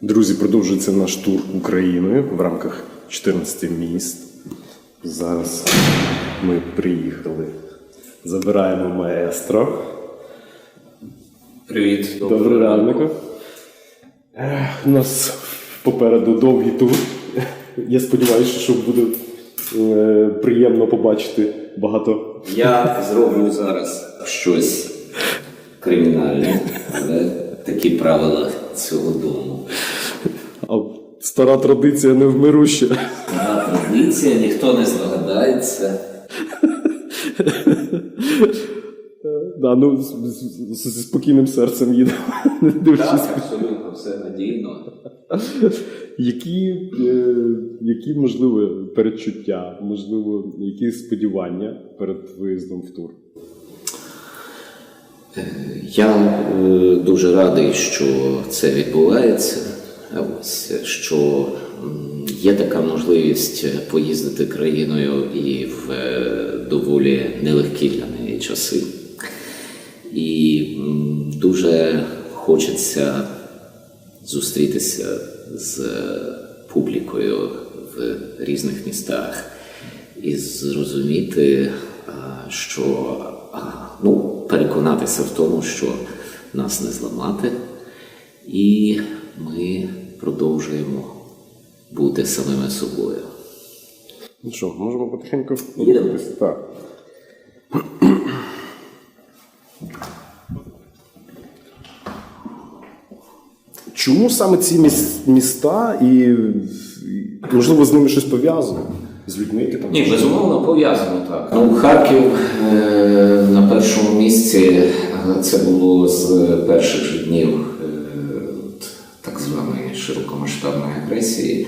Друзі, продовжується наш тур Україною в рамках 14 міст. Зараз ми приїхали. Забираємо маестро. Привіт. Добрий ранок. У нас попереду довгий тур. Я сподіваюся, що буде е, приємно побачити багато. Я зроблю зараз щось кримінальне, але такі правила цього дому. А стара традиція невмируща. Стара традиція, ніхто не здогадається. Да, ну, зі спокійним серцем їдемо. Так, абсолютно все надійно. Які, е, які можливо передчуття, можливо, які сподівання перед виїздом в тур? Я е, дуже радий, що це відбувається. Ось що є така можливість поїздити країною і в е, доволі нелегкі для неї часи. І дуже хочеться зустрітися з публікою в різних містах і зрозуміти, що ну, переконатися в тому, що нас не зламати, і ми продовжуємо бути самими собою. Ну що, можемо потихеньку рухатися? Так. Чому саме ці міста і, можливо, з ними щось пов'язано? З людьми, які там Ні, безумовно пов'язано так. Ну, Харків е, на першому місці е, це було з перших днів е, от так званої широкомасштабної агресії.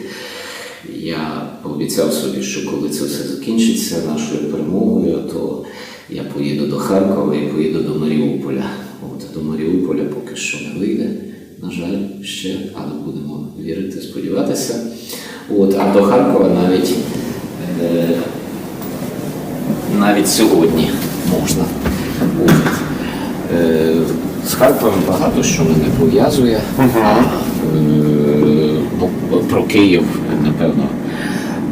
Я пообіцяв собі, що коли це все закінчиться нашою перемогою, то я поїду до Харкова і поїду до Маріуполя. От до Маріуполя поки що не вийде, на жаль, ще, але будемо вірити, сподіватися. От, а до Харкова навіть е, навіть сьогодні можна. От. Е, з Харковом багато що мене пов'язує. Е, про Київ, напевно,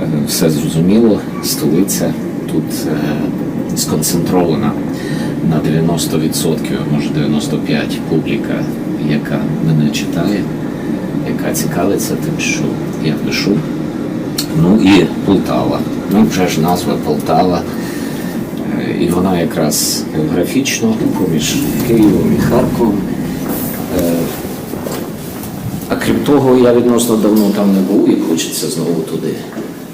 е, все зрозуміло. Столиця тут е, сконцентрована на 90%, може 95% публіка, яка мене читає, яка цікавиться тим, що я пишу. Ну і Полтава. Ну, вже ж назва Полтава. Е, І вона якраз географічно поміж Києвом і Харковом. Крім того, я відносно давно там не був і хочеться знову туди.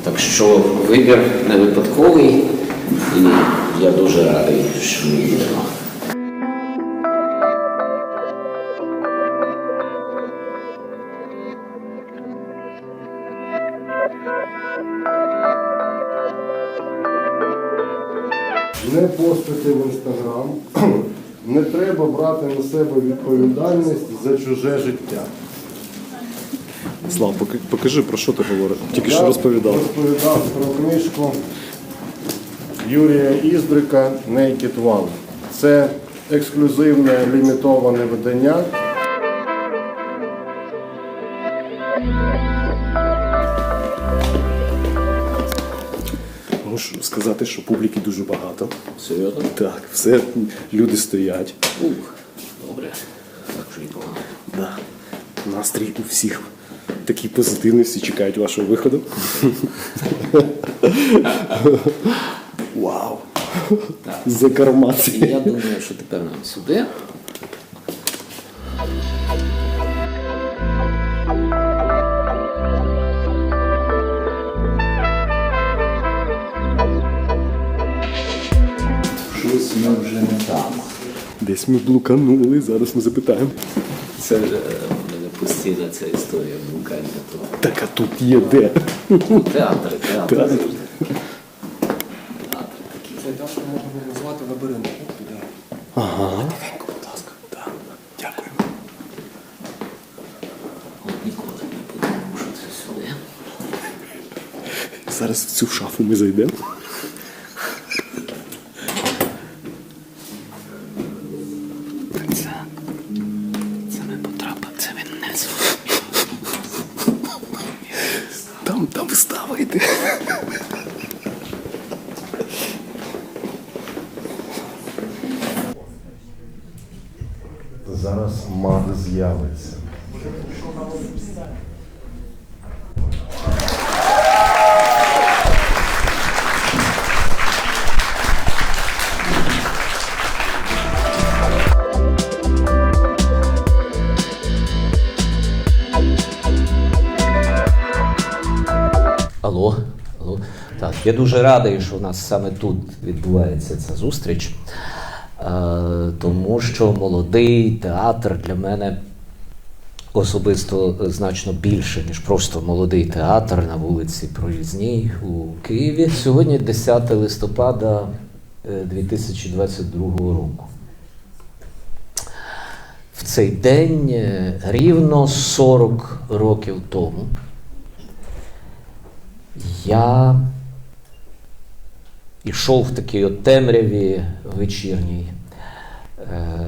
Так що вибір не випадковий, і я дуже радий, що ми їдемо. Не постити в інстаграм. Не треба брати на себе відповідальність за чуже життя. Слав, покажи, про що ти говориш. Тільки що розповідав. розповідав про книжку Юрія Іздрика Naked One. Це ексклюзивне лімітоване видання. Можу сказати, що публіки дуже багато. Серйозно? Так, все, люди стоять. Ух, добре. Так вже й погано. Да. Настрій у всіх такий позитивний, всі чекають вашого виходу. Вау! За я думаю, що тепер нам сюди. Щось ми вже не там. Десь ми блуканули, зараз ми запитаємо. Це постійна ця історія тут. Так а тут є де. Театр. завжди. Театри такі. Це Дашку можна було назвати лабіринт. Ага. Тихенько, будь ласка. Так. Дякуємо. От ніколи не подумав, що це сюди. Зараз в цю шафу ми зайдемо. Алло, алло. Так, я дуже радий, що у нас саме тут відбувається ця зустріч, е, тому що молодий театр для мене особисто значно більше, ніж просто молодий театр на вулиці Проїзній у Києві. Сьогодні 10 листопада е, 2022 року. В цей день е, рівно 40 років тому я йшов в такій от темряві вечірній, е,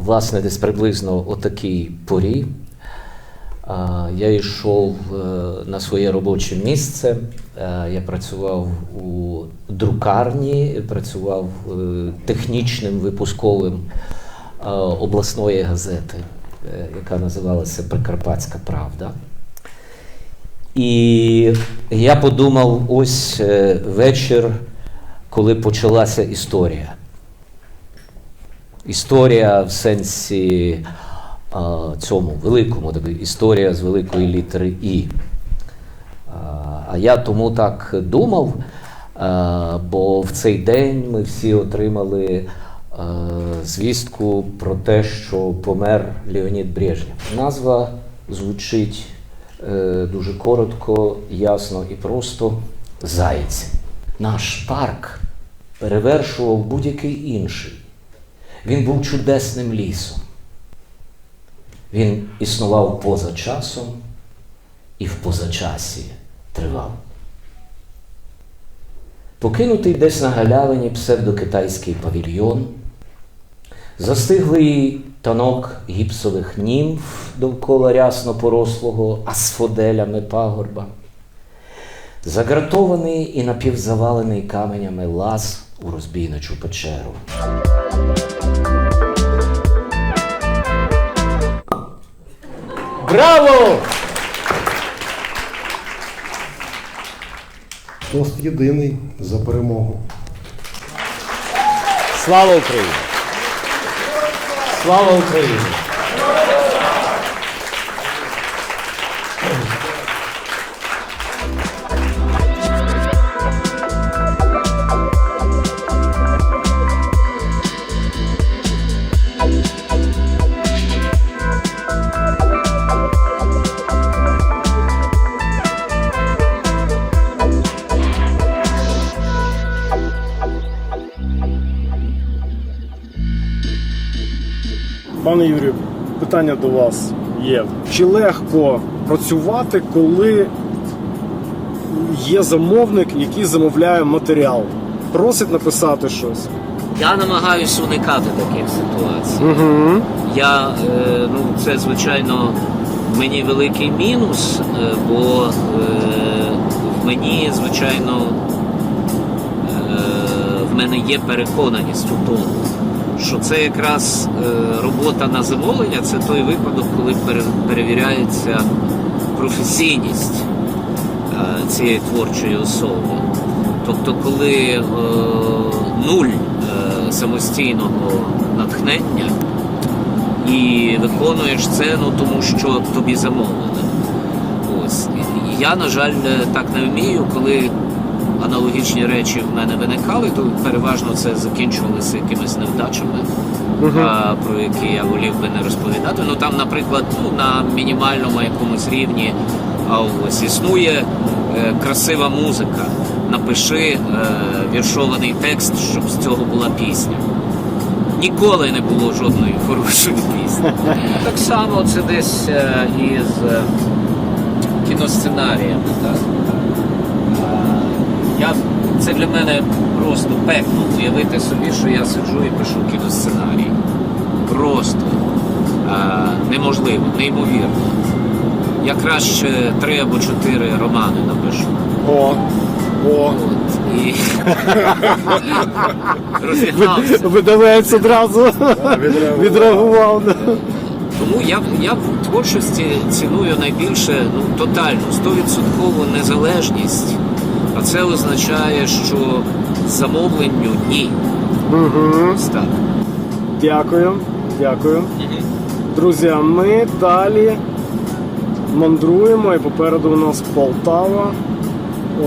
власне, десь приблизно о такій порі. Я йшов е, на своє робоче місце. Е, Я працював у друкарні, працював е, технічним випусковим е, обласної газети, е, яка називалася Прикарпатська Правда. І я подумав, ось е, вечір, коли почалася історія. Історія в сенсі а, цьому великому, тобто історія з великої літери І. А, я тому так думав, а, бо в цей день ми всі отримали а, звістку про те, що помер Леонід Брежнєв. Назва звучить е, дуже коротко, ясно і просто Заєць. Наш парк перевершував будь-який інший. Він був чудесним лісом. Він існував поза часом і в позачасі тривав. Покинутий десь на галявині псевдокитайський павільйон, застиглий танок гіпсових німф довкола рясно порослого асфоделями пагорба, загратований і напівзавалений каменями лаз у розбійничу печеру. Браво! Тост єдиний за перемогу. Слава Україні! Слава Україні! Пане Юрію, питання до вас є. Чи легко працювати, коли є замовник, який замовляє матеріал? Просить написати щось. Я намагаюся уникати таких ситуацій. Угу. Я, е, ну, це звичайно мені великий мінус, е, бо е, мені, звичайно, е, в мене є переконаність у тому, що це якраз е, робота на замовлення, це той випадок, коли пере- перевіряється професійність е, цієї творчої особи. Тобто, коли е, нуль самостійного натхнення і виконуєш це, ну тому що тобі замовлено. Ось я, на жаль, так не вмію, коли аналогічні речі в мене виникали, то переважно це закінчувалося якимись невдачами, а, про які я волів би не розповідати. Ну там, наприклад, ну, на мінімальному якомусь рівні а ось існує е, красива музика. Напиши е, віршований текст, щоб з цього була пісня. Ніколи не було жодної хорошої пісні. Так само це десь е, із е, кіносценаріями. Так? Я, це для мене просто пекло уявити собі, що я сиджу і пишу кіносценарій. Просто е, неможливо, неймовірно. Я краще три або чотири романи напишу. О, о. От. і розігнався. Видавець одразу відреагував. Тому я, я в творчості ціную найбільше ну, тотальну, 100% незалежність. А це означає, що замовленню ні. Ось так. Дякую, дякую. Друзі, а ми далі мандруємо і попереду у нас Полтава.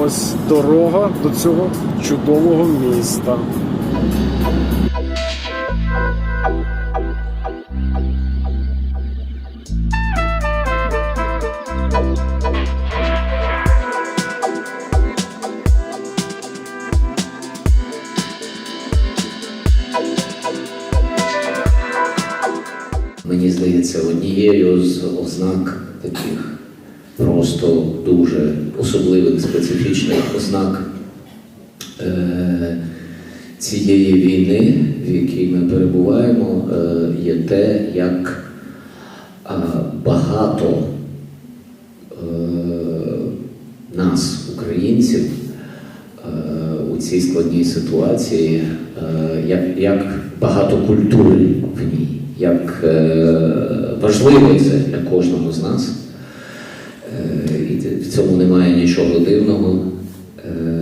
Ось дорога до цього чудового міста. Таких просто дуже особливих специфічних ознак е, цієї війни, в якій ми перебуваємо, е, є те, як е, багато е, нас, українців, е, у цій складній ситуації, е, як, як багато культури в ній, як е, важливо це для кожного з нас. Е, І в цьому немає нічого дивного. Е,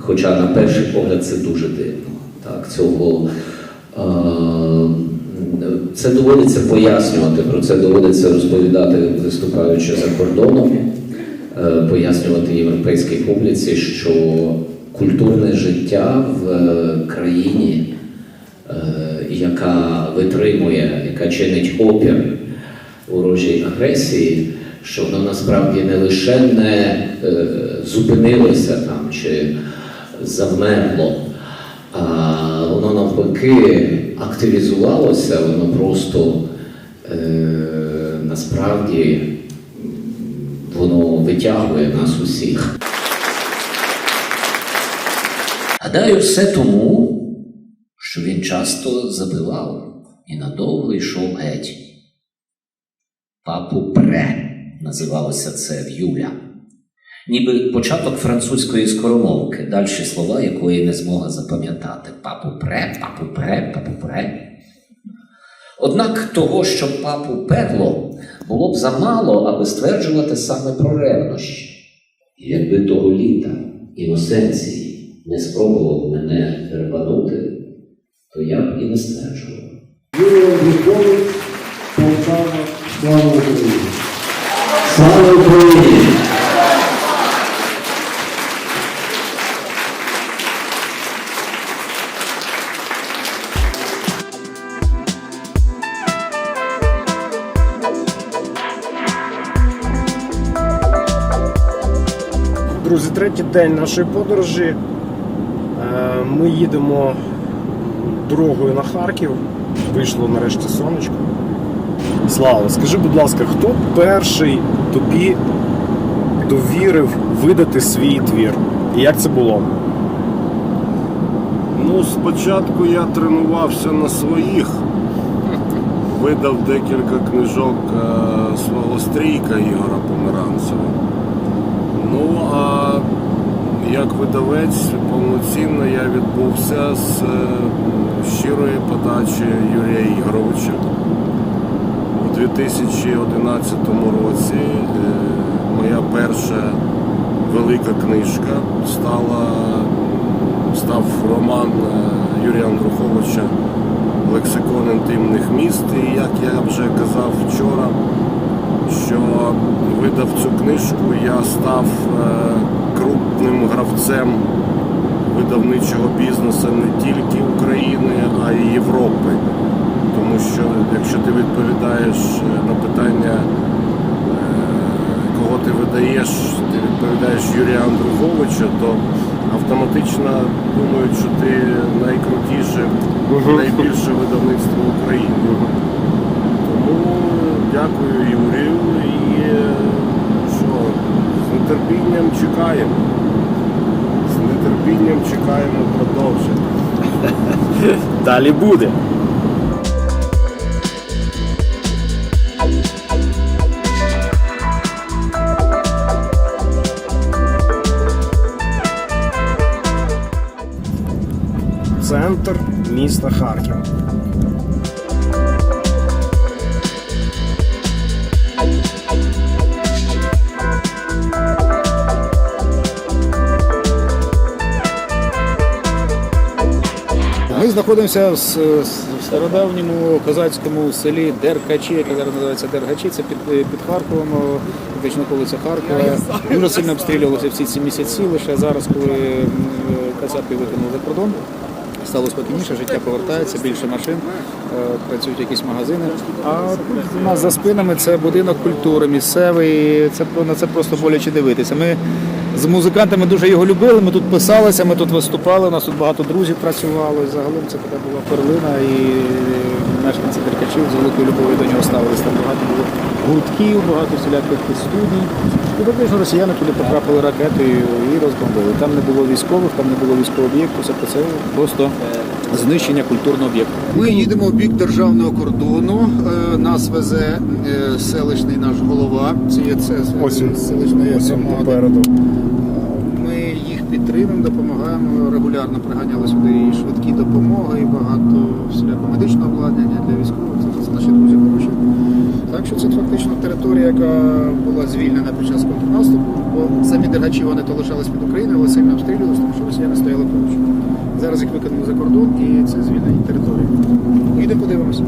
Хоча на перший погляд це дуже дивно. Так, цього, це доводиться пояснювати, про це доводиться розповідати, виступаючи за кордоном, е, пояснювати європейській публіці, що культурне життя в країні, яка витримує, яка чинить опір ворожій агресії, що воно насправді не лише не е, зупинилося там чи завмерло, а воно навпаки активізувалося, воно просто е, насправді воно витягує нас усіх. Гадаю, все тому, що він часто забивав і надовго йшов геть. Папу пре називалося це в Юля. Ніби початок французької скоромовки, дальші слова якої не змогла запам'ятати. Папу пре, папу пре, папу пре. Однак того, що папу перло, було б замало, аби стверджувати саме про ревнощі. Якби того літа іносенції не спробував мене рванути, то я б і не стверджував. Юрій Андрюкович, Полтава, слава Україні! Слава Україні! Друзі, третій день нашої подорожі. Е, Ми їдемо дорогою на Харків. Вийшло нарешті сонечко. Слава, скажи, будь ласка, хто перший тобі довірив видати свій твір? І як це було? Ну, спочатку я тренувався на своїх, видав декілька книжок е, свого стрійка Ігора Померанцева. Ну, а як видавець повноцінно я відбувся з е, щирої подачі Юрія Ігоровича. У 2011 році е, моя перша велика книжка стала став роман е, Юрія Андруховича Лексикон інтимних міст. І як я вже казав вчора, що видав цю книжку, я став крупним гравцем видавничого бізнесу не тільки України, а й Європи. Тому що якщо ти відповідаєш е, на питання, е, кого ти видаєш, ти відповідаєш Юрія Андруховича, то автоматично думають, що ти найкрутіше, найбільше видавництво України. Тому дякую Юрію і е, що з нетерпінням чекаємо. З нетерпінням чекаємо продовження. Далі буде. Центр міста Харків. Знаходимося в стародавньому козацькому селі Деркачі, яке зараз називається Дергачі. Це під, під Харковом, фактично околиця Харкова. Дуже сильно обстрілювалося всі ці місяці. Лише зараз, коли м, кацапи викинули за кордон, стало спокійніше, життя повертається, більше машин, е, працюють якісь магазини. А тут у нас за спинами це будинок культури місцевий. Це на це просто боляче дивитися. Ми з музикантами дуже його любили. Ми тут писалися, ми тут виступали. У нас тут багато друзів працювало. І загалом це така була перлина. І мешканці Деркачів з великою любов'ю до нього ставилися. Там багато було гуртків, багато всіляких студій. І фактично росіяни туди потрапили ракетою і розбомбили. Там не було військових, там не було військового об'єкту. Все це просто знищення культурного об'єкту. Ми їдемо в бік державного кордону. Е, Нас везе е, селищний наш голова. Це є це селищної попереду. Ми їх підтримуємо, допомагаємо регулярно. Приганяли сюди і швидкі допомоги, і багато всілякого медичного обладнання для військових. Це, це наші друзі хороші. Так що це фактично територія, яка була звільнена під час контрнаступу, бо самі дергачі вони то лишались під Україною, але сильно обстрілювалися, тому що росіяни стояли поруч. Зараз їх виконуємо за кордон і це звільнені території. Йдемо подивимося.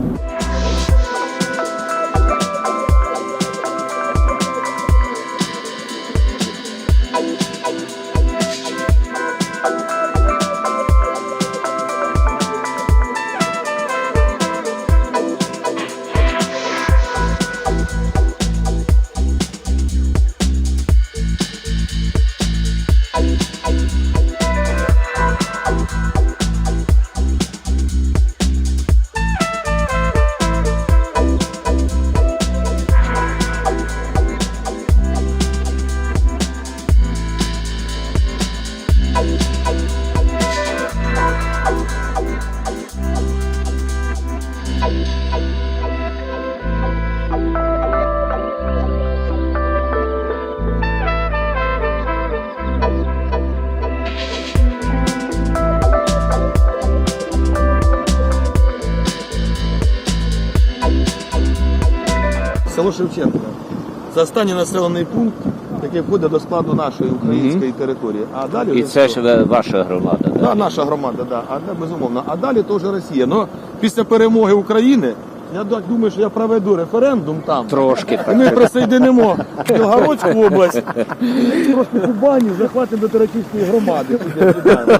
Останній населений пункт, який входить до складу нашої української території. А далі І вже це все. ж ваша громада, Да, наша громада, да. а да, безумовно. А далі то вже Росія. Ну, після перемоги України, я так думаю, що я проведу референдум там. Трошки І ми присоединимо Білгородську область і трошки Кубані захватимо до Тераківської громади. Туди, туди.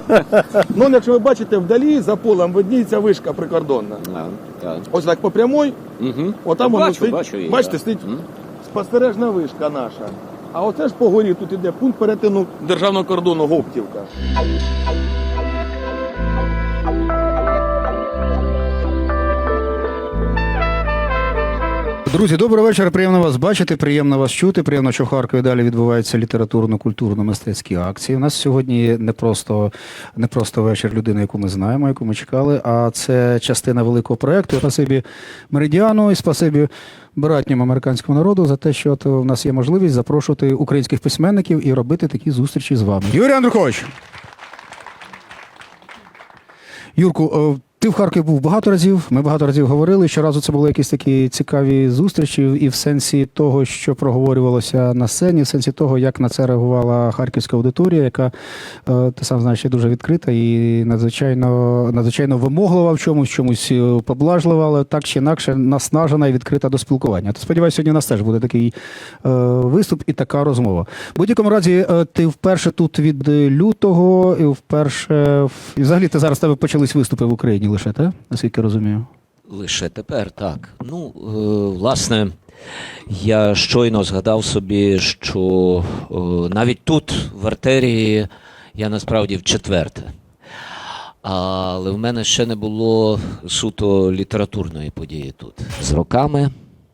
Ну, якщо ви бачите, вдалі за полем видніється вишка прикордонна. Так, так. Ось так по прямой, Угу. Отам воно Бачу, стоїть, бачу її, бачите, да. стоїть Мгм. Спостережна вишка наша. А оце ж по горі тут іде пункт перетину державного кордону Гоптівка. Друзі, добрий вечір. Приємно вас бачити, приємно вас чути. Приємно, що в Харкові далі відбуваються літературно-культурно-мистецькі акції. У нас сьогодні не просто, не просто вечір людини, яку ми знаємо, яку ми чекали, а це частина великого проєкту. Спасибі Меридіану і спасибі братньому американському народу за те, що у нас є можливість запрошувати українських письменників і робити такі зустрічі з вами. Юрій Андрухович! Юрку, е, ти в Харкові був багато разів. Ми багато разів говорили. Щоразу це були якісь такі цікаві зустрічі, і в сенсі того, що проговорювалося на сцені, в сенсі того, як на це реагувала харківська аудиторія, яка е, ти сам знаєш, дуже відкрита і надзвичайно надзвичайно вимоглива в чомусь, чомусь е, поблажлива, але так чи інакше наснажена і відкрита до спілкування. То сподіваюся, сьогодні у нас теж буде такий е, виступ і така розмова. В будь-якому разі, ти вперше тут від лютого, і вперше взагалі ти зараз тебе почались виступи в Україні лише, так? Наскільки розумію. Лише тепер так. Ну, е, власне, я щойно згадав собі, що е, навіть тут, в артерії, я насправді в четверте. Але в мене ще не було суто літературної події тут. З роками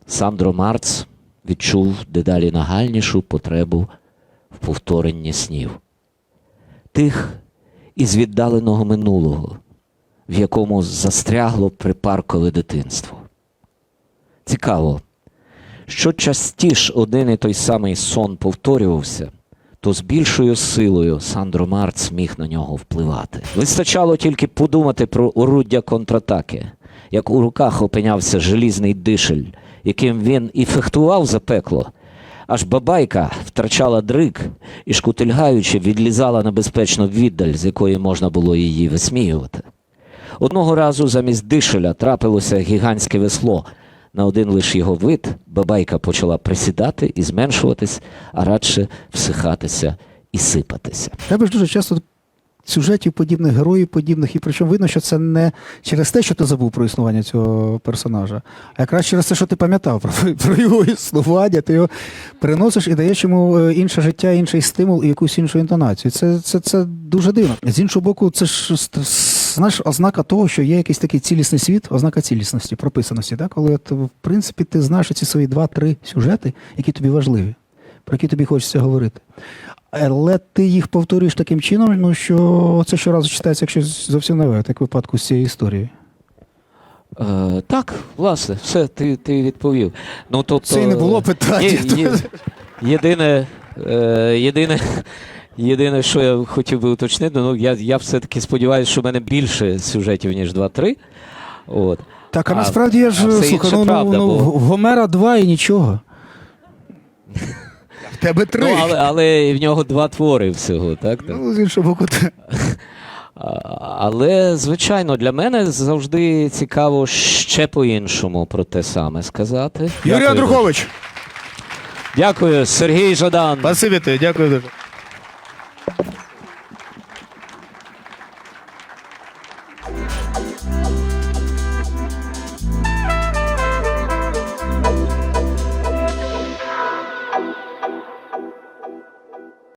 Сандро Марц відчув дедалі нагальнішу потребу в повторенні снів. Тих із віддаленого минулого, в якому застрягло припаркове дитинство. Цікаво, що частіше один і той самий сон повторювався, то з більшою силою Сандро Марц міг на нього впливати. Вистачало тільки подумати про оруддя контратаки, як у руках опинявся желізний дишель, яким він і фехтував за пекло. Аж бабайка втрачала дрик і, шкутильгаючи, відлізала на безпечну віддаль, з якої можна було її висміювати. Одного разу замість дишеля трапилося гігантське весло. На один лиш його вид бабайка почала присідати і зменшуватись, а радше всихатися і сипатися. Тебе ж дуже часто сюжетів подібних, героїв подібних, і причому видно, що це не через те, що ти забув про існування цього персонажа, а якраз через те, що ти пам'ятав про, про його існування, ти його переносиш і даєш йому е, інше життя, інший стимул і якусь іншу інтонацію. Це, це, це дуже дивно. З іншого боку, це ж знаєш, ознака того, що є якийсь такий цілісний світ, ознака цілісності, прописаності, да? коли от, в принципі ти знаєш ці свої два-три сюжети, які тобі важливі, про які тобі хочеться говорити. Але ти їх повторюєш таким чином, ну що це щоразу читається, якщо зовсім нове, так в випадку з цією історією. Е, так, власне, все, ти, ти відповів. Ну, тобто, Це і не було питання. Є, є, єдине, е, єдине, єдине, що я хотів би уточнити, ну, я, я все-таки сподіваюся, що в мене більше сюжетів, ніж 2-3. От. Так, а, А- насправді я ж а слухай, ну, правда, ну, бо- Гомера два і нічого. В тебе три. Ну, але, але в нього два твори всього, так? так? Ну, з іншого боку, А- Але, звичайно, для мене завжди цікаво ще по-іншому про те саме сказати. Юрій Андрухович, Дякую, Сергій Жадан. спасибі тобі, дякую дуже. Thank you.